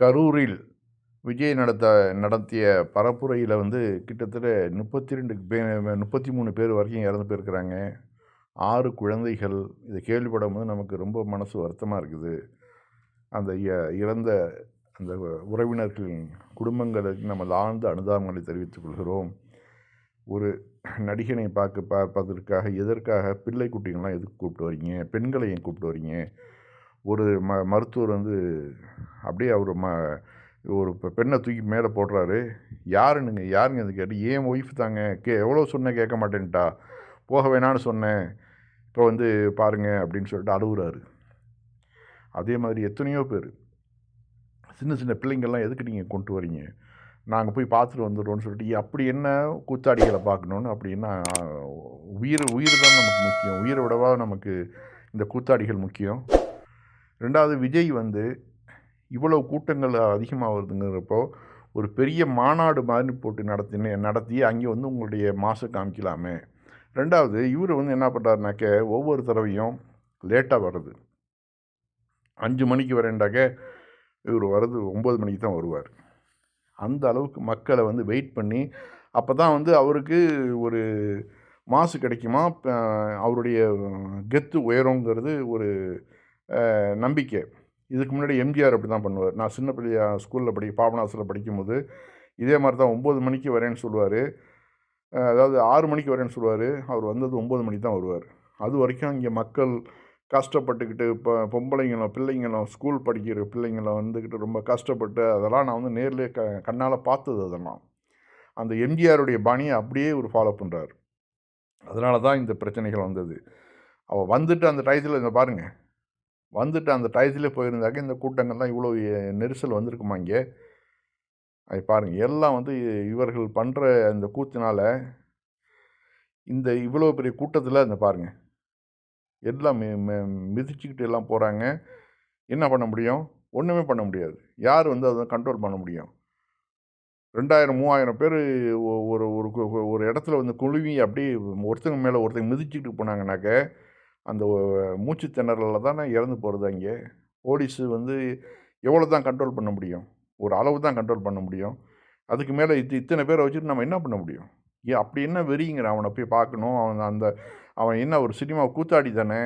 கரூரில் விஜய் நடத்த நடத்திய பரப்புரையில் வந்து கிட்டத்தட்ட முப்பத்தி ரெண்டு பே முப்பத்தி மூணு பேர் வரைக்கும் இறந்து போயிருக்கிறாங்க. ஆறு குழந்தைகள். இதை கேள்விப்படும் போது நமக்கு ரொம்ப மனசு வருத்தமாக இருக்குது. அந்த இறந்த அந்த உறவினர்களின் குடும்பங்களுக்கு நம்ம ஆழ்ந்த அனுதாபங்களை தெரிவித்துக் கொள்கிறோம். ஒரு நடிகனை பார்க்க பார்ப்பதற்காக எதற்காக பிள்ளை குட்டிங்களாம் எதுக்கு கூப்பிட்டு வரீங்க? பெண்களை ஏன் கூப்பிட்டு வரீங்க? ஒரு ம மருத்துவர் வந்து அப்படியே அவர் ம ஒரு பெண்ணை தூக்கி மேலே போடுறாரு. யாருன்னுங்க யாருங்க? அது கேட்டு ஏன் ஒய்ஃப் தாங்க. கே எவ்வளோ சொன்னேன் கேட்க மாட்டேன்ட்டா. போக வேணான்னு சொன்னேன். இப்போ வந்து பாருங்க அப்படின்னு சொல்லிட்டு அழுகுறாரு. அதே மாதிரி எத்தனையோ பேர். சின்ன சின்ன பிள்ளைங்கள்லாம் எதுக்கு நீங்கள் கொண்டு வரீங்க? நாங்கள் போய் பார்த்துட்டு வந்துடுறோம்னு சொல்லிட்டு அப்படி என்ன கூத்தாடிகளை பார்க்கணுன்னு அப்படின்னா உயிர் உயிர் தான் நமக்கு முக்கியம். உயிரை விடவா நமக்கு இந்த கூத்தாடிகள் முக்கியம். ரெண்டாவது விஜய் வந்து இவ்வளோ கூட்டங்கள் அதிகமாக வருதுங்கிறப்போ ஒரு பெரிய மாநாடு மாதிரி போட்டு நடத்தின நடத்தி அங்கே வந்து உங்களுடைய மாசு காமிக்கலாமே. ரெண்டாவது இவர் வந்து என்ன பண்ணுறாருனாக்க ஒவ்வொரு தடவையும் லேட்டாக வர்றது. அஞ்சு மணிக்கு வரேன்டாக்க இவர் வர்றது ஒம்பது மணிக்கு தான் வருவார். அந்த அளவுக்கு மக்களை வந்து வெயிட் பண்ணி அப்போ தான் வந்து அவருக்கு ஒரு மாசு கிடைக்குமா? அவருடைய கெத்து உயருங்கிறது ஒரு நம்பிக்கை. இதுக்கு முன்னாடி எம்ஜிஆர் அப்படி தான் பண்ணுவார். நான் சின்ன பிள்ளையா ஸ்கூலில் படி பாபநாசத்தில் படிக்கும்போது இதே மாதிரி தான் ஒம்பது மணிக்கு வரேன்னு சொல்லுவார். அதாவது ஆறு மணிக்கு வரேன்னு சொல்லுவார். அவர் வந்தது ஒம்பது மணிக்கு தான் வருவார். அது வரைக்கும் இங்கே மக்கள் கஷ்டப்பட்டுக்கிட்டு இப்போ பொம்பளைங்களும் பிள்ளைங்களும் ஸ்கூல் படிக்கிற பிள்ளைங்களும் வந்துக்கிட்டு ரொம்ப கஷ்டப்பட்டு அதெல்லாம் நான் வந்து நேர்லேயே க கண்ணால் பார்த்தது அதெல்லாம். அந்த எம்ஜிஆருடைய பாணியை அப்படியே ஒரு ஃபாலோ பண்ணுறார் அதனால தான் இந்த பிரச்சனைகள் வந்தது. அவள் வந்துட்டு அந்த டயத்தில் இந்த பாருங்கள் வந்துட்டு அந்த டயத்தில் போயிருந்தாக்க இந்த கூட்டங்கள்லாம் இவ்வளோ நெரிசல் வந்திருக்குமா இங்கே? அது பாருங்கள் எல்லாம் வந்து இவர்கள் பண்ணுற அந்த கூத்தினால் இந்த இவ்வளோ பெரிய கூட்டத்தில் இந்த பாருங்கள் எல்லாம் மிதிச்சுக்கிட்டு எல்லாம் போகிறாங்க என்ன பண்ண முடியும்? ஒன்றுமே பண்ண முடியாது. யார் வந்து அதை கண்ட்ரோல் பண்ண முடியும்? ரெண்டாயிரம் மூவாயிரம் பேர் ஒரு ஒரு கு- ஒரு இடத்துல வந்து குழுவி அப்படியே ஒருத்தங்க மேலே ஒருத்தங்க மிதிச்சுக்கிட்டு போனாங்கனாக்க அந்த மூச்சு திணறலில் தானே இறந்து போகிறது அங்கே? போலீஸு வந்து எவ்வளோ தான் கண்ட்ரோல் பண்ண முடியும்? ஒரு அளவு தான் கண்ட்ரோல் பண்ண முடியும்? அதுக்கு மேலே இது இத்தனை பேரை வச்சுட்டு நம்ம என்ன பண்ண முடியும்? ஏன் அப்படி என்ன வெறிங்கிற அவனை போய் பார்க்கணும். அவன் அந்த அவன் என்ன ஒரு சினிமா கூத்தாடி தானே?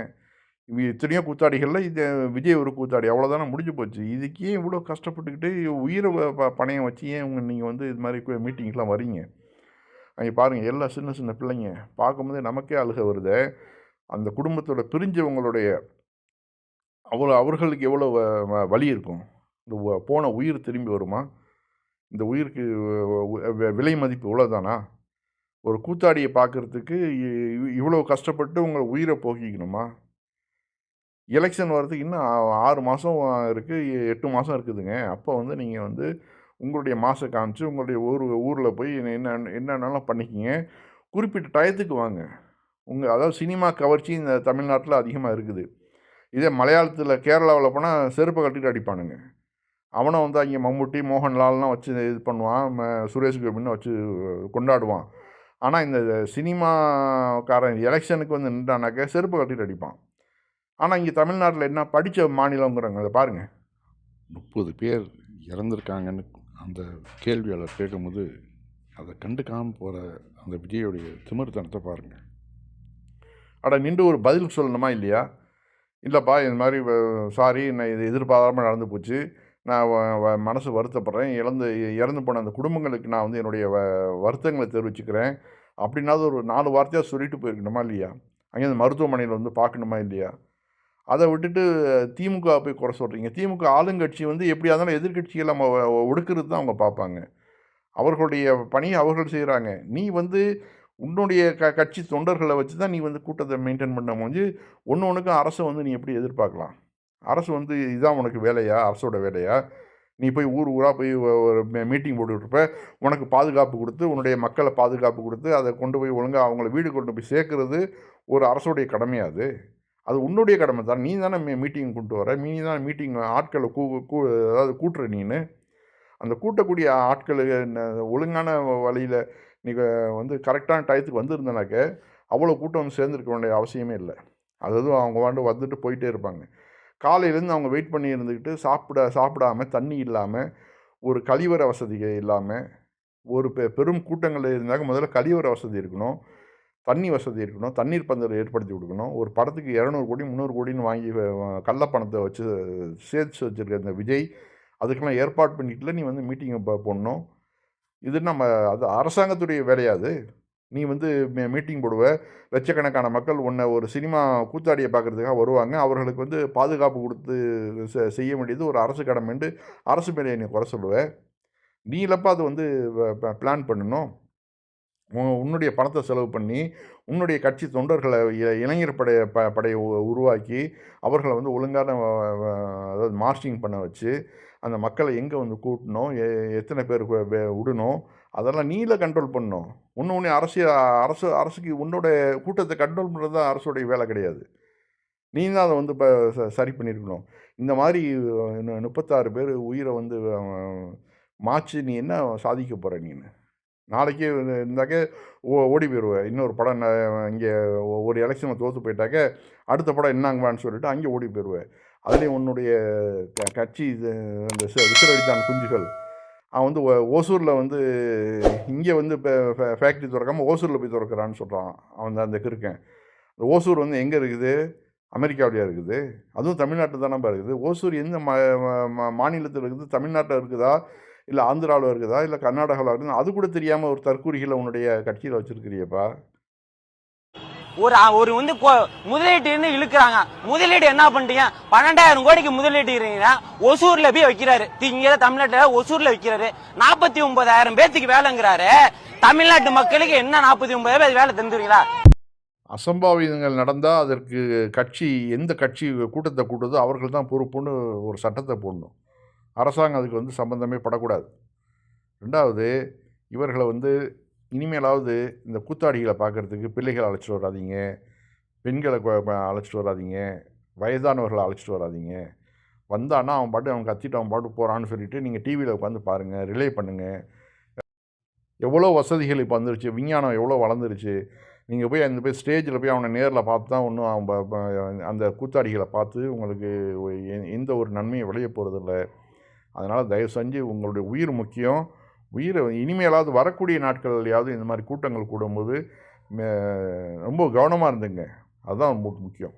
இத்தனையோ கூத்தாடிகளில் இது விஜய் ஒரு கூத்தாடி. அவ்வளோதானே முடிஞ்சு போச்சு. இதுக்கே இவ்வளோ கஷ்டப்பட்டுக்கிட்டு உயிரை ப- பணையம் வச்சு ஏன் உங்க நீங்கள் வந்து இது மாதிரி மீட்டிங்க்கெலாம் வரீங்க அங்கே பாருங்கள் எல்லா சின்ன சின்ன பிள்ளைங்க பார்க்கும்போதே நமக்கே அழுக வருது. அந்த குடும்பத்தோட பிரிஞ்சவங்களுடைய அவ்வளோ அவர்களுக்கு எவ்வளோ வ- வ- வலி இருக்கும். இந்த போன உயிர் திரும்பி வருமா? இந்த உயிருக்கு விலை மதிப்பு இவ்வளோதானா? ஒரு கூத்தாடியை பார்க்குறதுக்கு இவ்வளோ கஷ்டப்பட்டு உங்களை உயிரை போக்கிக்கணுமா? எலெக்ஷன் வர்றதுக்கு இன்னும் ஆறு மாதம் இருக்குது எட்டு மாதம் இருக்குதுங்க. அப்போ வந்து நீங்கள் வந்து உங்களுடைய மாசை காமிச்சு உங்களுடைய ஊர் ஊரில் போய் என்ன என்னென்னலாம் பண்ணிக்கிங்க. குறிப்பிட்ட டயத்துக்கு வாங்க. உங்கள் அதாவது சினிமா கவர்ச்சி இந்த தமிழ்நாட்டில் அதிகமாக இருக்குது. இதே மலையாளத்தில் கேரளாவில் போனால் செருப்பை கட்டிட்டு அடிப்பானுங்க. அவனை வந்து அங்கே மம்முட்டி மோகன்லால்லாம் வச்சு இது பண்ணுவான். சுரேஷ் கோபின்னு வச்சு கொண்டாடுவான். ஆனால் இந்த சினிமாக்காரன் எலெக்ஷனுக்கு வந்து நின்றானாக்க செருப்பு கட்டிட்டு அடிப்பான். ஆனால் இங்கே தமிழ்நாட்டில் என்ன படித்த மாநிலங்கிறாங்க அதை பாருங்கள் முப்பது பேர் இறந்துருக்காங்கன்னு அந்த கேள்வியாளர் கேட்கும்போது அதை கண்டுக்காமல் போகிற அந்த விஜயோடைய திமிர்த்தனத்தை பாருங்கள் அட நின்று ஒரு பதில் சொல்லணுமா இல்லையா? இல்லைப்பா இந்த மாதிரி சாரி நான் இது எதிர்பாராமல் நடந்து போச்சு. நான் வ- வ- மனசு வருத்தப்படுறேன். இழந்து இறந்து போன அந்த குடும்பங்களுக்கு நான் வந்து என்னுடைய வ வருத்தங்களை தெரிவிச்சுக்கிறேன். அப்படின்னாவது ஒரு நாலு வார்த்தையாக சொல்லிட்டு போயிருக்கணுமா இல்லையா? அங்கே அந்த மருத்துவமனையில் வந்து பார்க்கணுமா இல்லையா? அதை விட்டுட்டு திமுக போய் குறை சொல்கிறீங்க திமுக ஆளுங்கட்சி வந்து எப்படியா இருந்தாலும் எதிர்கட்சிகளை நம்ம ஒடுக்கிறது தான் அவங்க பார்ப்பாங்க. அவர்களுடைய பணியை அவர்கள் செய்கிறாங்க நீ வந்து உன்னுடைய க கட்சி தொண்டர்களை வச்சு தான் நீ வந்து கூட்டத்தை மெயின்டைன் பண்ண முடிஞ்சு ஒன்று ஒன்றுக்கும் அரசை வந்து நீ எப்படி எதிர்பார்க்கலாம்? அரசு வந்து இதுதான் உனக்கு வேலையா? அரசோட வேலையா? நீ போய் ஊர் ஊராக போய் ஒரு மீட்டிங் போட்டுட்ருப்ப உனக்கு பாதுகாப்பு கொடுத்து உன்னுடைய மக்களை பாதுகாப்பு கொடுத்து அதை கொண்டு போய் ஒழுங்காக அவங்கள வீடு கொண்டு போய் சேர்க்குறது ஒரு அரசுடைய கடமையாது அது? அது உன்னுடைய கடமை தான். நீ தானே மீட்டிங் கொண்டு வர நீ தான் மீட்டிங் ஆட்களை கூ கூ அதாவது கூட்டுற நீனு. அந்த கூட்டக்கூடிய ஆட்கள் ஒழுங்கான வழியில் நீங்கள் வந்து கரெக்டான டயத்துக்கு வந்திருந்தனாக்க அவ்வளோ கூட்டம் வந்து சேர்ந்துருக்க வேண்டிய அவசியமே இல்லை. அதாவது அவங்க வாண்டு வந்துட்டு போயிட்டே இருப்பாங்க. காலையிலேருந்து அவங்க வெயிட் பண்ணி இருந்துக்கிட்டு சாப்பிட சாப்பிடாம தண்ணி இல்லாமல் ஒரு கழிவறை வசதி இல்லாமல் ஒரு பெ பெரும் கூட்டங்கள் இருந்தாக்க முதல்ல கழிவறை வசதி இருக்கணும் தண்ணி வசதி இருக்கணும் தண்ணீர் பந்தல் ஏற்படுத்தி கொடுக்கணும். ஒரு படத்துக்கு இரநூறு கோடி முந்நூறு கோடின்னு வாங்கி வ- கள்ளப்பணத்தை வச்சு சேர்த்து வச்சுருக்க இந்த விஜய் அதுக்கெல்லாம் ஏற்பாடு பண்ணிக்கல நீ வந்து மீட்டிங்கை போடணும். இது நம்ம அது அரசாங்கத்துடைய வேலையாது நீ வந்து மீட்டிங் போடுவ. லட்சக்கணக்கான மக்கள் உன்னை ஒரு சினிமா கூத்தாடியை பார்க்குறதுக்காக வருவாங்க. அவர்களுக்கு வந்து பாதுகாப்பு கொடுத்து செ- செய்ய வேண்டியது ஒரு அரசு கடமைண்டு அரசு மேலே நீ குறை சொல்லுவ. நீ இல்லப்பா அது வந்து பிளான் பண்ணணும். உன்னுடைய பணத்தை செலவு பண்ணி உன்னுடைய கட்சி தொண்டர்களை இ- இளைஞர் படை ப படையை உ- உருவாக்கி அவர்களை வந்து ஒழுங்கான அதாவது மார்ச்சிங் பண்ண வச்சு அந்த மக்களை எங்கே வந்து கூட்டணும்? எ- எத்தனை பேர் விடணும்? அதெல்லாம் நீல கண்ட்ரோல் பண்ணணும். ஒன்று ஒன்று அரசியல் அரசு அரசுக்கு உன்னோட கூட்டத்தை கண்ட்ரோல் பண்ணுறது தான் அரசுடைய வேலை கிடையாது. நீ தான் அதை வந்து இப்போ சரி பண்ணியிருக்கணும். இந்த மாதிரி முப்பத்தாறு பேர் உயிரை வந்து மாச்சு நீ என்ன சாதிக்க போகிற நீனு? நாளைக்கே வந்து இருந்தாக்க ஓ ஓடி போயிடுவேன் இன்னொரு படம் இங்கே ஒரு எலெக்ஷனில் தோற்று போயிட்டாக்க அடுத்த படம் என்னங்கவான்னு சொல்லிட்டு அங்கே ஓடி போயிடுவேன் அதுலேயும் உன்னுடைய க கட்சி இது அந்த விசிறடித்தான் குஞ்சுகள். அவன் வந்து ஓ- ஓசூரில் வந்து இங்கே வந்து இப்போ ஃபேக்ட்ரி திறக்காமல் ஓசூரில் போய் திறக்கிறான்னு சொல்கிறான் அவன் அந்த கிருக்கன் ஓசூர் வந்து எங்கே இருக்குது? அமெரிக்காவிலேயே இருக்குது? அதுவும் தமிழ்நாட்டில் தானே இருக்குது. ஓசூர் எந்த மா மா- மாநிலத்தில் இருக்குது? தமிழ்நாட்டில் இருக்குதா? இல்லை ஆந்திராவில் இருக்குதா? இல்லை கர்நாடகாவில் இருக்குதா? அது கூட தெரியாமல் ஒரு தற்கூரிகளை உன்னுடைய கட்சியில் வச்சுருக்கிறியப்பா. ஒரு ஒரு வந்து கொ- முதலீட்டு இருந்து இழுக்கிறாங்க. முதலீடு என்ன பண்றீங்க பன்னெண்டாயிரம் கோடிக்கு முதலீட்டு இருக்கீங்கன்னா ஒசூர்ல போய் வைக்கிறாரு. இங்க தமிழ்நாட்டுல ஒசூர்ல வைக்கிறாரு. நாற்பத்தி ஒன்பதாயிரம் பேத்துக்கு வேலைங்கிறாரு. தமிழ்நாட்டு மக்களுக்கு என்ன நாற்பத்தி ஒன்பதாயிரம் வேலை தந்துருவீங்களா? அசம்பாவிதங்கள் நடந்தால் அதற்கு கட்சி எந்த கட்சி கூட்டத்தை கூட்டுதோ அவர்கள் தான் பொறுப்புன்னு ஒரு சட்டத்தை போடணும். அரசாங்கம் அதுக்கு வந்து சம்பந்தமே படக்கூடாது. ரெண்டாவது இவர்களை வந்து இனிமேலாவது இந்த கூத்தாடிகளை பார்க்குறதுக்கு பிள்ளைகளை அழைச்சிட்டு வராதீங்க. பெண்களை அழைச்சிட்டு வராதீங்க. வயதானவர்களை அழைச்சிட்டு வராதீங்க. வந்தான்னா அவன் பாட்டு அவன் கத்திட்டு அவன் பாட்டு போகிறான்னு சொல்லிட்டு நீங்கள் டிவியில் உட்காந்து பாருங்கள் ரிலே பண்ணுங்கள் எவ்வளோ வசதிகள் இப்போ வந்துருச்சு விஞ்ஞானம் எவ்வளோ வளர்ந்துருச்சு. நீங்கள் போய் அந்த போய் ஸ்டேஜில் போய் அவனை நேரில் பார்த்து தான் ஒன்றும் அவன் அந்த கூத்தாடிகளை பார்த்து உங்களுக்கு எ- எந்த ஒரு நன்மையும் விளைய போகிறதில்ல அதனால் தயவு செஞ்சு உங்களுடைய உயிர் முக்கியம். உயிரை இனிமேலாவது வரக்கூடிய நாட்கள்லையாவது இந்த மாதிரி கூட்டங்கள் கூடும்போது மே- ரொம்ப கவனமாக இருந்துங்க. அதுதான் ரொம்ப முக்கியம்.